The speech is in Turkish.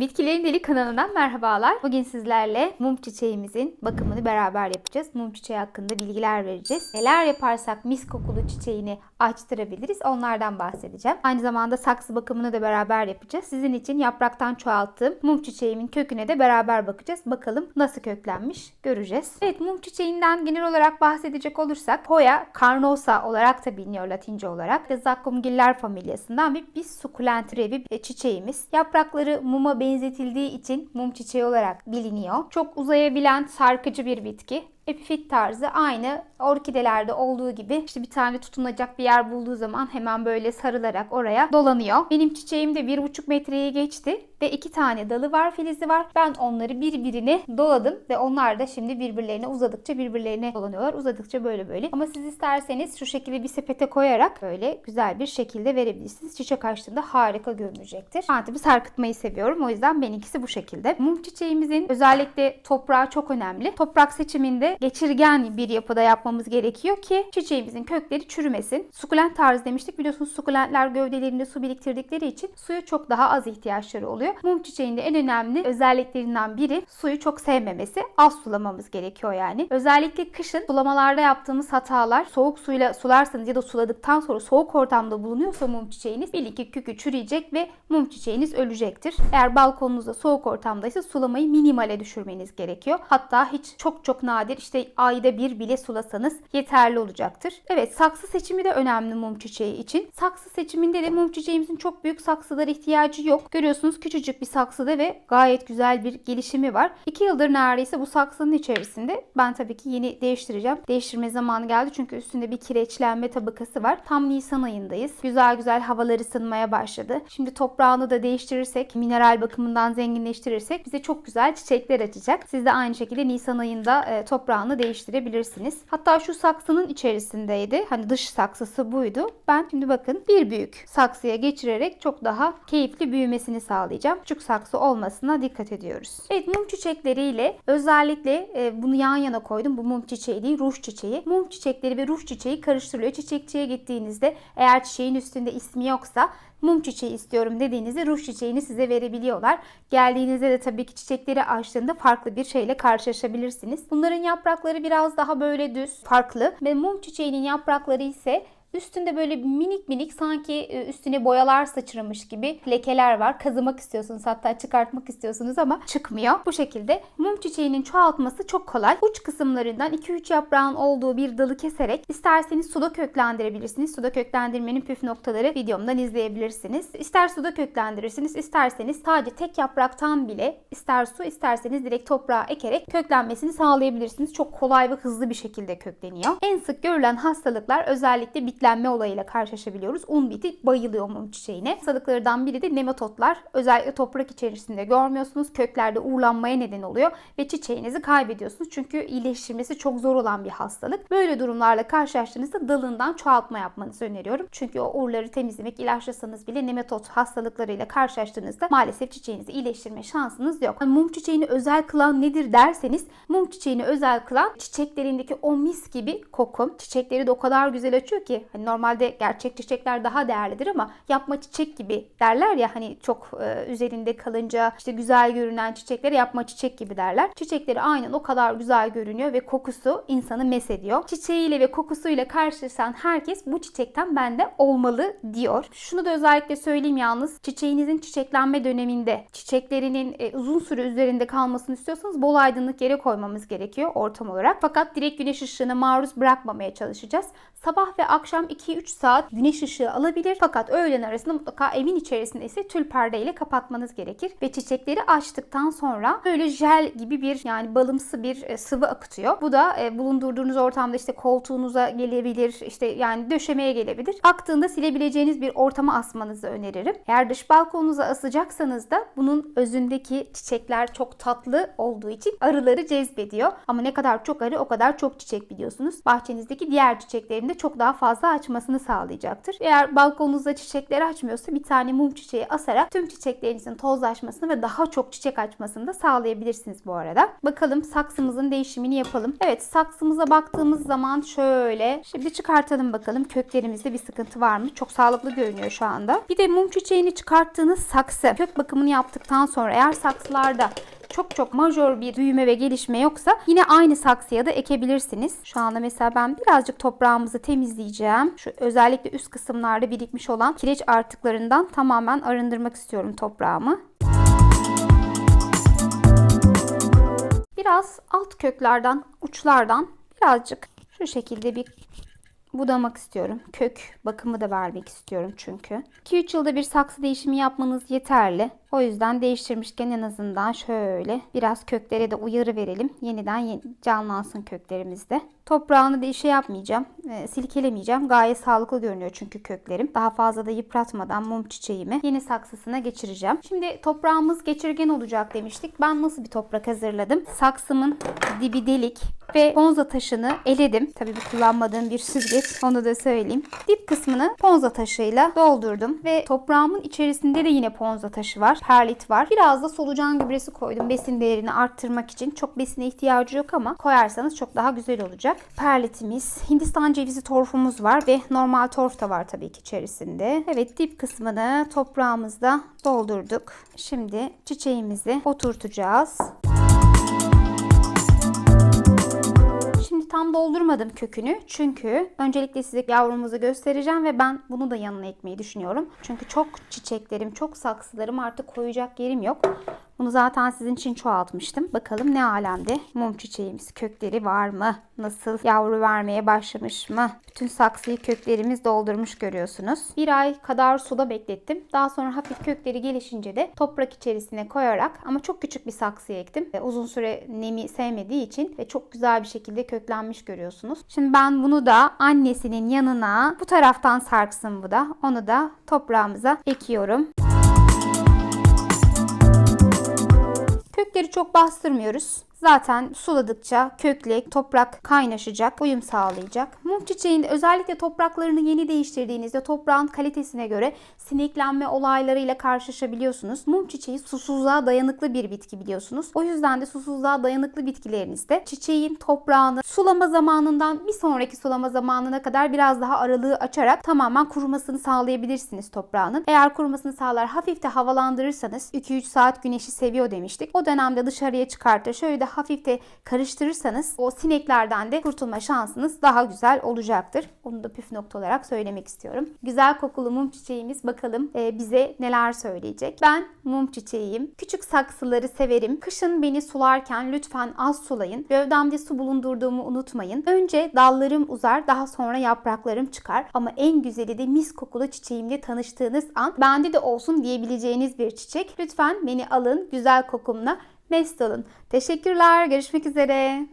Bitkilerin Deli kanalından merhabalar. Bugün sizlerle mum çiçeğimizin bakımını beraber yapacağız. Mum çiçeği hakkında bilgiler vereceğiz. Neler yaparsak mis kokulu çiçeğini açtırabiliriz onlardan bahsedeceğim. Aynı zamanda saksı bakımını da beraber yapacağız. Sizin için yapraktan çoğalttığım mum çiçeğimin köküne de beraber bakacağız. Bakalım nasıl köklenmiş göreceğiz. Evet mum çiçeğinden genel olarak bahsedecek olursak Hoya carnosa olarak da biliniyor Latince olarak. Zakkumgiller familyasından bir, bir sukulent türevi bir çiçeğimiz. Yaprakları muma benzetildiği için mum çiçeği olarak biliniyor. Çok uzayabilen sarkıcı bir bitki. Epifit tarzı aynı orkidelerde olduğu gibi işte bir tane tutunacak bir yer bulduğu zaman hemen böyle sarılarak oraya dolanıyor. Benim çiçeğim de bir buçuk metreye geçti ve iki tane dalı var, filizi var. Ben onları birbirine doladım ve onlar da şimdi birbirlerine uzadıkça birbirlerine dolanıyorlar. Uzadıkça böyle böyle. Ama siz isterseniz şu şekilde bir sepete koyarak böyle güzel bir şekilde verebilirsiniz. Çiçek açtığında harika görünecektir. Tabii sarkıtmayı seviyorum. O yüzden benimkisi bu şekilde. Mum çiçeğimizin özellikle toprağı çok önemli. Toprak seçiminde geçirgen bir yapıda yapmamız gerekiyor ki çiçeğimizin kökleri çürümesin. Sukulent tarzı demiştik. Biliyorsunuz sukulentler gövdelerinde su biriktirdikleri için suya çok daha az ihtiyaçları oluyor. Mum çiçeğinde en önemli özelliklerinden biri suyu çok sevmemesi. Az sulamamız gerekiyor yani. Özellikle kışın sulamalarda yaptığımız hatalar soğuk suyla sularsanız ya da suladıktan sonra soğuk ortamda bulunuyorsa mum çiçeğiniz belli ki kökü çürüyecek ve mum çiçeğiniz ölecektir. Eğer balkonunuzda soğuk ortamdaysa sulamayı minimale düşürmeniz gerekiyor. Hatta hiç çok çok nadir işte ayda bir bile sulasanız yeterli olacaktır. Evet saksı seçimi de önemli mum çiçeği için. Saksı seçiminde de mum çiçeğimizin çok büyük saksılara ihtiyacı yok. Görüyorsunuz küçücük bir saksıda ve gayet güzel bir gelişimi var. 2 yıldır neredeyse bu saksının içerisinde. Ben tabii ki yeni değiştireceğim. Değiştirme zamanı geldi çünkü üstünde bir kireçlenme tabakası var. Tam Nisan ayındayız. Güzel güzel havalar ısınmaya başladı. Şimdi toprağını da değiştirirsek, mineral bakımından zenginleştirirsek bize çok güzel çiçekler açacak. Siz de aynı şekilde Nisan ayında e, toprağını değiştirebilirsiniz. Hatta şu saksının içerisindeydi. Hani dış saksısı buydu. Ben şimdi bakın bir büyük saksıya geçirerek çok daha keyifli büyümesini sağlayacağım. Küçük saksı olmasına dikkat ediyoruz. Evet mum çiçekleriyle özellikle e, bunu yan yana koydum. Bu mum çiçeği değil ruj çiçeği. Mum çiçekleri ve ruj çiçeği karıştırılıyor. Çiçekçiye gittiğinizde eğer çiçeğin üstünde ismi yoksa mum çiçeği istiyorum dediğinizde ruj çiçeğini size verebiliyorlar. Geldiğinizde de tabii ki çiçekleri açtığında farklı bir şeyle karşılaşabilirsiniz. Bunların yaprakları biraz daha böyle düz, farklı ve mum çiçeğinin yaprakları ise Üstünde böyle minik minik sanki e, üstüne boyalar sıçramış gibi lekeler var. Kazımak istiyorsunuz hatta çıkartmak istiyorsunuz ama çıkmıyor. Bu şekilde mum çiçeğinin çoğaltması çok kolay. Uç kısımlarından 2-3 yaprağın olduğu bir dalı keserek isterseniz suda köklendirebilirsiniz. Suda köklendirmenin püf noktaları videomdan izleyebilirsiniz. İster suda köklendirirsiniz isterseniz sadece tek yapraktan bile ister su isterseniz direkt toprağa ekerek köklenmesini sağlayabilirsiniz. Çok kolay ve hızlı bir şekilde kökleniyor. En sık görülen hastalıklar özellikle bit bitlenme olayıyla karşılaşabiliyoruz. Un biti bayılıyor mum çiçeğine. Hastalıklardan biri de nematotlar. Özellikle toprak içerisinde görmüyorsunuz. Köklerde uğurlanmaya neden oluyor ve çiçeğinizi kaybediyorsunuz. Çünkü iyileştirmesi çok zor olan bir hastalık. Böyle durumlarla karşılaştığınızda dalından çoğaltma yapmanızı öneriyorum. Çünkü o uğurları temizlemek, ilaçlasanız bile nematot hastalıklarıyla karşılaştığınızda maalesef çiçeğinizi iyileştirme şansınız yok. Yani mum çiçeğini özel kılan nedir derseniz mum çiçeğini özel kılan çiçeklerindeki o mis gibi koku. Çiçekleri de o kadar güzel açıyor ki Hani normalde gerçek çiçekler daha değerlidir ama yapma çiçek gibi derler ya hani çok e, üzerinde kalınca işte güzel görünen çiçeklere yapma çiçek gibi derler. Çiçekleri aynen o kadar güzel görünüyor ve kokusu insanı mes ediyor. Çiçeğiyle ve kokusuyla karşılaşan herkes bu çiçekten bende olmalı diyor. Şunu da özellikle söyleyeyim yalnız çiçeğinizin çiçeklenme döneminde çiçeklerinin e, uzun süre üzerinde kalmasını istiyorsanız bol aydınlık yere koymamız gerekiyor ortam olarak. Fakat direkt güneş ışığına maruz bırakmamaya çalışacağız. Sabah ve akşam 2-3 saat güneş ışığı alabilir. Fakat öğlen arasında mutlaka evin içerisinde ise tül perdeyle kapatmanız gerekir. Ve çiçekleri açtıktan sonra böyle jel gibi bir yani balımsı bir e, sıvı akıtıyor. Bu da e, bulundurduğunuz ortamda işte koltuğunuza gelebilir, işte yani döşemeye gelebilir. Aktığında silebileceğiniz bir ortama asmanızı öneririm. Eğer dış balkonunuza asacaksanız da bunun özündeki çiçekler çok tatlı olduğu için arıları cezbediyor. Ama ne kadar çok arı o kadar çok çiçek biliyorsunuz. Bahçenizdeki diğer çiçeklerin de çok daha fazla hızlı açmasını sağlayacaktır. Eğer balkonunuzda çiçekleri açmıyorsa bir tane mum çiçeği asarak tüm çiçeklerinizin tozlaşmasını ve daha çok çiçek açmasını da sağlayabilirsiniz bu arada. Bakalım saksımızın değişimini yapalım. Evet saksımıza baktığımız zaman şöyle. Şimdi çıkartalım bakalım köklerimizde bir sıkıntı var mı? Çok sağlıklı görünüyor şu anda. Bir de mum çiçeğini çıkarttığınız saksı kök bakımını yaptıktan sonra eğer saksılarda çok çok majör bir büyüme ve gelişme yoksa yine aynı saksıya da ekebilirsiniz. Şu anda mesela ben birazcık toprağımızı temizleyeceğim. Şu özellikle üst kısımlarda birikmiş olan kireç artıklarından tamamen arındırmak istiyorum toprağımı. Biraz alt köklerden, uçlardan birazcık şu şekilde bir budamak istiyorum. Kök bakımı da vermek istiyorum çünkü. 2-3 yılda bir saksı değişimi yapmanız yeterli. O yüzden değiştirmişken en azından şöyle biraz köklere de uyarı verelim. Yeniden yeni- canlansın köklerimizde. Toprağını da işe yapmayacağım. e, silkelemeyeceğim. Gayet sağlıklı görünüyor çünkü köklerim. Daha fazla da yıpratmadan mum çiçeğimi yeni saksısına geçireceğim. Şimdi toprağımız geçirgen olacak demiştik. Ben nasıl bir toprak hazırladım? Saksımın dibi delik ve ponza taşını eledim. Tabii bu kullanmadığım bir süzgeç. Onu da söyleyeyim. Dip kısmını ponza taşıyla doldurdum ve toprağımın içerisinde de yine ponza taşı var. Perlit var. Biraz da solucan gübresi koydum besin değerini arttırmak için. Çok besine ihtiyacı yok ama koyarsanız çok daha güzel olacak. Perlitimiz, Hindistan cevizi torfumuz var ve normal torf da var tabii ki içerisinde. Evet dip kısmını toprağımızda doldurduk. Şimdi çiçeğimizi oturtacağız. Doldurmadım kökünü. Çünkü öncelikle size yavrumuzu göstereceğim ve ben bunu da yanına ekmeyi düşünüyorum. Çünkü çok çiçeklerim, çok saksılarım artık koyacak yerim yok. Bunu zaten sizin için çoğaltmıştım. Bakalım ne alemde mum çiçeğimiz kökleri var mı? Nasıl yavru vermeye başlamış mı? Bütün saksıyı köklerimiz doldurmuş görüyorsunuz. Bir ay kadar suda beklettim. Daha sonra hafif kökleri gelişince de toprak içerisine koyarak ama çok küçük bir saksıya ektim. Ve uzun süre nemi sevmediği için ve çok güzel bir şekilde köklenmiş görüyorsunuz. Şimdi ben bunu da annesinin yanına bu taraftan sarksın bu da. Onu da toprağımıza ekiyorum. Kökleri çok bastırmıyoruz. Zaten suladıkça kökle toprak kaynaşacak, uyum sağlayacak. Mum çiçeğinde özellikle topraklarını yeni değiştirdiğinizde toprağın kalitesine göre sineklenme olaylarıyla karşılaşabiliyorsunuz. Mum çiçeği susuzluğa dayanıklı bir bitki biliyorsunuz. O yüzden de susuzluğa dayanıklı bitkilerinizde çiçeğin toprağını sulama zamanından bir sonraki sulama zamanına kadar biraz daha aralığı açarak tamamen kurumasını sağlayabilirsiniz toprağının. Eğer kurumasını sağlar hafif de havalandırırsanız 2-3 saat güneşi seviyor demiştik. O dönemde dışarıya çıkartır. Şöyle de hafif de karıştırırsanız o sineklerden de kurtulma şansınız daha güzel olacaktır. Onu da püf nokta olarak söylemek istiyorum. Güzel kokulu mum çiçeğimiz bakalım e, bize neler söyleyecek. Ben mum çiçeğiyim. Küçük saksıları severim. Kışın beni sularken lütfen az sulayın. Gövdemde su bulundurduğumu unutmayın. Önce dallarım uzar daha sonra yapraklarım çıkar. Ama en güzeli de mis kokulu çiçeğimle tanıştığınız an bende de olsun diyebileceğiniz bir çiçek. Lütfen beni alın güzel kokumla mest olun. Teşekkürler. Görüşmek üzere.